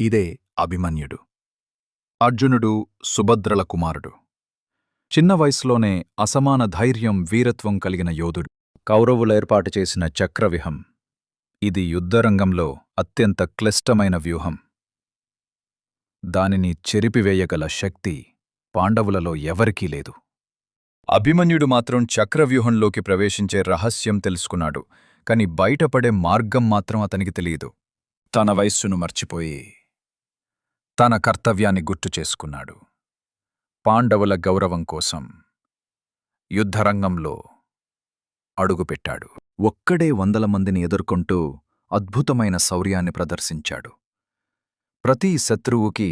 ఇదే అభిమన్యుడు. అర్జునుడు సుభద్రల కుమారుడు. చిన్న వయసులోనే అసమాన ధైర్యం వీరత్వం కలిగిన యోధుడు. కౌరవులేర్పాటు చేసిన చక్రవ్యూహం. ఇది యుద్ధరంగంలో అత్యంత క్లిష్టమైన వ్యూహం. దానిని చెరిపివేయగల శక్తి పాండవులలో ఎవరికీ లేదు. అభిమన్యుడు మాత్రం చక్రవ్యూహంలోకి ప్రవేశించే రహస్యం తెలుసుకున్నాడు కాని బయటపడే మార్గం మాత్రం అతనికి తెలియదు. తన వయస్సును మర్చిపోయి తన కర్తవ్యాన్ని గుర్తు చేసుకున్నాడు. పాండవుల గౌరవం కోసం యుద్ధరంగంలో అడుగుపెట్టాడు. ఒక్కడే వందల మందిని ఎదుర్కొంటూ అద్భుతమైన శౌర్యాన్ని ప్రదర్శించాడు. ప్రతి శత్రువుకి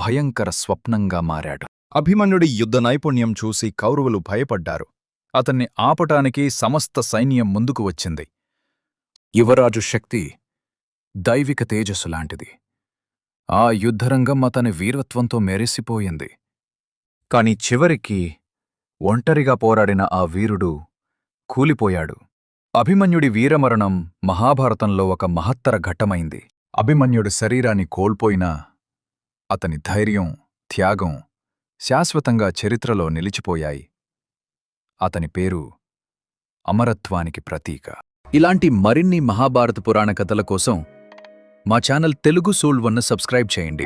భయంకర స్వప్నంగా మారాడు. అభిమన్యుడి యుద్ధ నైపుణ్యం చూసి కౌరవులు భయపడ్డారు. అతన్ని ఆపటానికి సమస్త సైన్యం ముందుకు వచ్చింది. యువరాజు శక్తి దైవిక తేజస్సు లాంటిది. ఆ యుద్ధరంగం అతని వీరత్వంతో మెరిసిపోయింది. కాని చివరికి ఒంటరిగా పోరాడిన ఆ వీరుడు కూలిపోయాడు. అభిమన్యుడి వీరమరణం మహాభారతంలో ఒక మహత్తర ఘట్టమైంది. అభిమన్యుడి శరీరాన్ని కోల్పోయినా అతని ధైర్యం త్యాగం శాశ్వతంగా చరిత్రలో నిలిచిపోయాయి. అతని పేరు అమరత్వానికి ప్రతీక. ఇలాంటి మరిన్ని మహాభారత పురాణ కథల కోసం మా ఛానల్ తెలుగు సోల్ వన్న సబ్స్క్రైబ్ చేయండి.